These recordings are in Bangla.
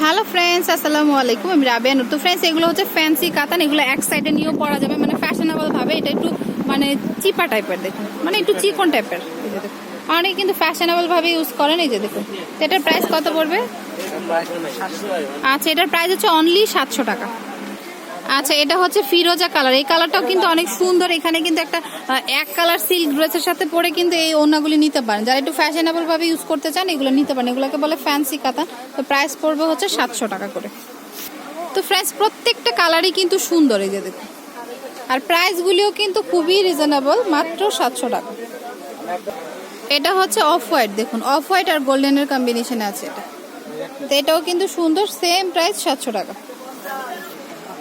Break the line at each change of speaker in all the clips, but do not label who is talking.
হ্যালো ফ্রেন্ডস আসসালামু আলাইকুম আমি রাবিয়া নুর। তো ফ্রেন্ডস এগুলো হচ্ছে ফ্যান্সি কাতান। এগুলো এক সাইডে নিয়েও পরা যাবে। মানে ফ্যাশনেবল ভাবে এটা একটু মানে চিপা টাইপের দেখুন। মানে একটু চিকন টাইপের অনেক কিন্তু ফ্যাশনেবল ভাবে ইউজ করেন। এই যে দেখুন। এটার প্রাইস কত পড়বে? আচ্ছা এটার প্রাইস হচ্ছে অনলি সাতশো টাকা। আচ্ছা এটা হচ্ছে ফিরোজা কালার এই কালারটাও কিন্তু অনেক সুন্দর। এখানে কিন্তু একটা এক কালার সিল্ক ড্রেসের সাথে পরে কিন্তু এই ওড়নাগুলি নিতে পারেন। যারা একটু ফ্যাশনেবল ভাবে ইউজ করতে চান, এগুলো নিতে পারেন। এগুলোকে বলে ফ্যান্সি কাতান। তো প্রাইস পড়বে হচ্ছে সাতশো টাকা করে। তো ফ্রেন্ডস প্রত্যেকটা কালারই কিন্তু সুন্দর এই যে দেখুন। আর প্রাইসগুলিও কিন্তু খুবই রিজনেবল মাত্র সাতশো টাকা। এটা হচ্ছে অফ হোয়াইট দেখুন অফ হোয়াইট আর গোল্ডেনের কম্বিনেশনে আছে এটা। তো এটাও কিন্তু সুন্দর সেম প্রাইস সাতশো টাকা।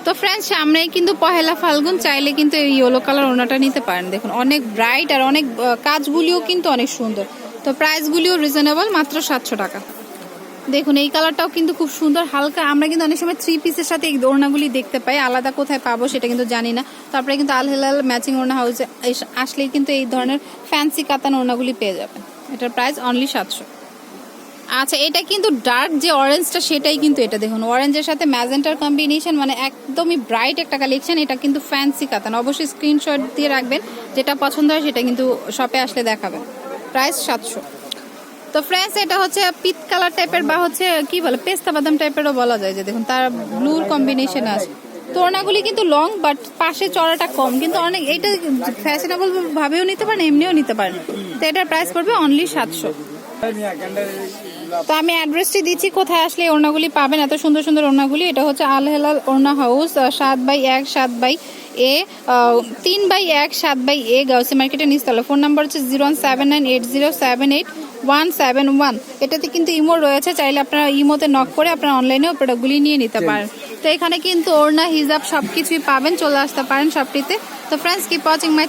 তো ফ্রেন্ডস সামনেই কিন্তু পহেলা ফাল্গুন চাইলে কিন্তু এই ইয়েলো কালার ওনাটা নিতে পারেন। দেখুন, অনেক ব্রাইট আর অনেক কাজগুলিও কিন্তু অনেক সুন্দর। তো প্রাইসগুলিও রিজনেবল মাত্র সাতশো টাকা। দেখুন, এই কালারটাও কিন্তু খুব সুন্দর, হালকা। আমরা কিন্তু অনেক সময় থ্রি পিসের সাথে এই ওড়নাগুলি দেখতে পাই। আলাদা কোথায় পাবো সেটা কিন্তু জানি না। তারপরে কিন্তু আল হেলাল ম্যাচিং ওড়না হাউসে আসলেই কিন্তু এই ধরনের ফ্যান্সি কাতান ওড়নাগুলি পেয়ে যাবেন। এটার প্রাইস অনলি সাতশো। আচ্ছা এটা কিন্তু ডার্ক যে অরেঞ্জটা সেটাই কিন্তু এটা দেখুন। অরেঞ্জের সাথে ম্যাজেন্টার কম্বিনেশন মানে একদমই ব্রাইট একটা কালেকশন এটা কিন্তু ফ্যান্সি কাতান। অবশ্যই স্ক্রিনশট দিয়ে রাখবেন, যেটা পছন্দ হয় সেটা কিন্তু শপে আসলে দেখাবেন। প্রাইস সাতশো। তো ফ্রেন্ডস এটা হচ্ছে পিত কালার টাইপের বা হচ্ছে, কি বলে, পেস্তা বাদাম টাইপেরও বলা যায় যে দেখুন, তার ব্লুর কম্বিনেশন আছে। তো ওড়নাগুলি কিন্তু লং বাট পাশে চড়াটা কম। কিন্তু অনেক এইটা ফ্যাশনেবল ভাবেও নিতে পারেন, এমনিও নিতে পারেন। তো এটার প্রাইস পড়বে অনলি সাতশো। তো আমি অ্যাড্রেসটি দিচ্ছি কোথায় আসলে ওড়নাগুলি পাবেন এত সুন্দর সুন্দর ওড়নাগুলি। এটা হচ্ছে আল হেলাল ওড়না হাউস সাত বাই এক সাত বাই এ তিন বাই এক সাত বাই এ গাউসি মার্কেটের নিচতলা। ফোন নাম্বার হচ্ছে zero one seven nine eight zero seven eight one seven one. এটাতে কিন্তু ইমো রয়েছে চাইলে আপনারা ইমোতে নক করে আপনারা অনলাইনেও প্রোডাক্টগুলি নিয়ে নিতে পারেন। তো এখানে কিন্তু ওড়না হিজাব সব কিছুই পাবেন চলে আসতে পারেন সবটিতে তো ফ্রেন্ডস কিপ ওয়াচিং মাই